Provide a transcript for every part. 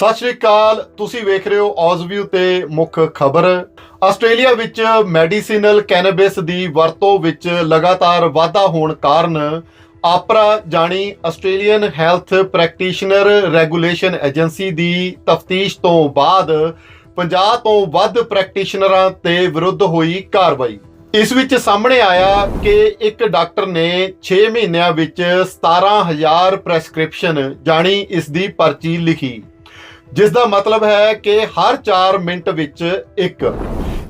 ਸਤਿ ਸ਼੍ਰੀ ਅਕਾਲ, ਤੁਸੀਂ ਵੇਖ ਰਹੇ ਹੋ ਔਜ਼ਵਿਊ ਤੇ ਮੁੱਖ ਖਬਰ। ਆਸਟ੍ਰੇਲੀਆ ਵਿੱਚ ਮੈਡੀਸਿਨਲ ਕੈਨੇਬਿਸ ਦੀ ਵਰਤੋਂ ਵਿੱਚ ਲਗਾਤਾਰ ਵਾਧਾ ਹੋਣ ਕਾਰਨ ਆਪਰਾ ਜਾਣੀ Australian health practitioner regulation agency ਦੀ ਤਫਤੀਸ਼ ਤੋਂ ਬਾਅਦ 50 ਤੋਂ ਵੱਧ ਪ੍ਰੈਕਟੀਸ਼ਨਰਾਂ ਤੇ ਵਿਰੁੱਧ ਹੋਈ ਕਾਰਵਾਈ। ਇਸ ਵਿੱਚ ਸਾਹਮਣੇ ਆਇਆ ਕਿ ਇੱਕ ਡਾਕਟਰ ਨੇ 6 ਮਹੀਨਿਆਂ ਵਿੱਚ 17000 ਪ੍ਰੈਸਕ੍ਰਿਪਸ਼ਨ ਜਾਣੀ ਇਸ ਦੀ ਪਰਚੀ ਲਿਖੀ। ਜਿਸ ਦਾ ਮਤਲਬ ਹੈ ਕਿ ਹਰ 4 ਮਿੰਟ ਵਿੱਚ ਇੱਕ।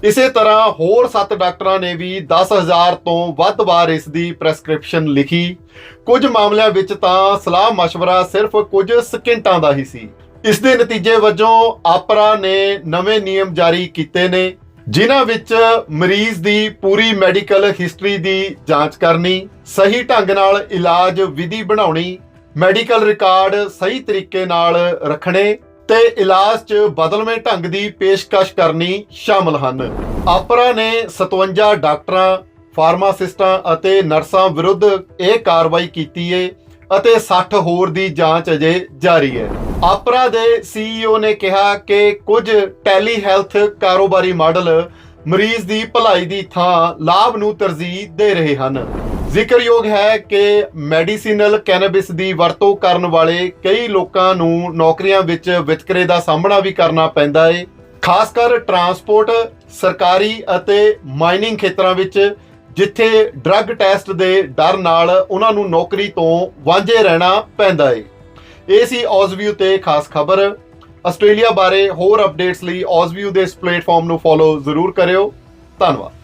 ਇਸੇ ਤਰ੍ਹਾਂ ਹੋਰ 7 ਡਾਕਟਰਾਂ ਨੇ ਵੀ 10000 ਤੋਂ ਵੱਧ ਵਾਰ ਇਸ ਦੀ ਪ੍ਰੈਸਕ੍ਰਿਪਸ਼ਨ ਲਿਖੀ। ਕੁਝ ਮਾਮਲਿਆਂ ਵਿੱਚ ਤਾਂ ਸਲਾਹ مشਵਰਾ ਸਿਰਫ ਕੁਝ ਸਕਿੰਟਾਂ ਦਾ ਹੀ ਸੀ। ਇਸ ਦੇ ਨਤੀਜੇ ਵਜੋਂ ਆਪਰਾ ਨੇ ਨਵੇਂ ਨਿਯਮ ਜਾਰੀ ਕੀਤੇ ਨੇ, ਜਿਨ੍ਹਾਂ ਵਿੱਚ ਮਰੀਜ਼ ਦੀ ਪੂਰੀ ਮੈਡੀਕਲ ਹਿਸਟਰੀ ਦੀ ਜਾਂਚ ਕਰਨੀ, ਸਹੀ ਢੰਗ ਨਾਲ ਇਲਾਜ ਵਿਧੀ ਬਣਾਉਣੀ, ਮੈਡੀਕਲ ਰਿਕਾਰਡ ਸਹੀ ਤਰੀਕੇ ਨਾਲ ਰੱਖਣੇ ਤੇ ਇਲਾਜ 'ਚ ਬਦਲਵੇਂ ਢੰਗ ਦੀ ਪੇਸ਼ਕਸ਼ ਕਰਨੀ ਸ਼ਾਮਲ ਹਨ। ਆਪਰਾ ਨੇ 57 ਡਾਕਟਰਾਂ, ਫਾਰਮਾਸਿਸਟਾਂ ਅਤੇ ਨਰਸਾਂ ਵਿਰੁੱਧ ਇਹ ਕਾਰਵਾਈ ਕੀਤੀ ਏ ਅਤੇ 60 ਹੋਰ ਦੀ ਜਾਂਚ ਅਜੇ ਜਾਰੀ ਹੈ। ਆਪਰਾ ਦੇ ਸੀਈਓ ਨੇ ਕਿਹਾ ਕਿ ਕੁਝ ਟੈਲੀ ਹੈਲਥ ਕਾਰੋਬਾਰੀ ਮਾਡਲ ਮਰੀਜ਼ ਦੀ ਭਲਾਈ ਦੀ ਥਾਂ ਲਾਭ ਨੂੰ ਤਰਜੀਹ ਦੇ ਰਹੇ ਹਨ। ਜ਼ਿਕਰਯੋਗ ਹੈ ਕਿ ਮੈਡੀਸਿਨਲ ਕੈਨੇਬਿਸ ਦੀ ਵਰਤੋਂ ਕਰਨ ਵਾਲੇ ਕਈ ਲੋਕਾਂ ਨੂੰ ਨੌਕਰੀਆਂ ਵਿੱਚ ਵਿਤਕਰੇ ਦਾ ਸਾਹਮਣਾ ਵੀ ਕਰਨਾ ਪੈਂਦਾ ਹੈ ਖਾਸ ਕਰ ਟਰਾਂਸਪੋਰਟ, ਸਰਕਾਰੀ ਅਤੇ ਮਾਈਨਿੰਗ ਖੇਤਰਾਂ ਵਿੱਚ, ਜਿੱਥੇ ਡਰੱਗ ਟੈਸਟ ਦੇ ਡਰ ਨਾਲ ਉਹਨਾਂ ਨੂੰ ਨੌਕਰੀ ਤੋਂ ਵਾਂਝੇ ਰਹਿਣਾ ਪੈਂਦਾ ਹੈ ਇਹ ਸੀ ਔਜ਼ਵਿਊ ਤੇ ਖਾਸ ਖਬਰ। ਆਸਟ੍ਰੇਲੀਆ ਬਾਰੇ ਹੋਰ ਅਪਡੇਟਸ ਲਈ ਔਜ਼ਵਿਊ ਦੇ ਇਸ ਪਲੇਟਫਾਰਮ ਨੂੰ ਫੋਲੋ ਜ਼ਰੂਰ ਕਰਿਓ। ਧੰਨਵਾਦ।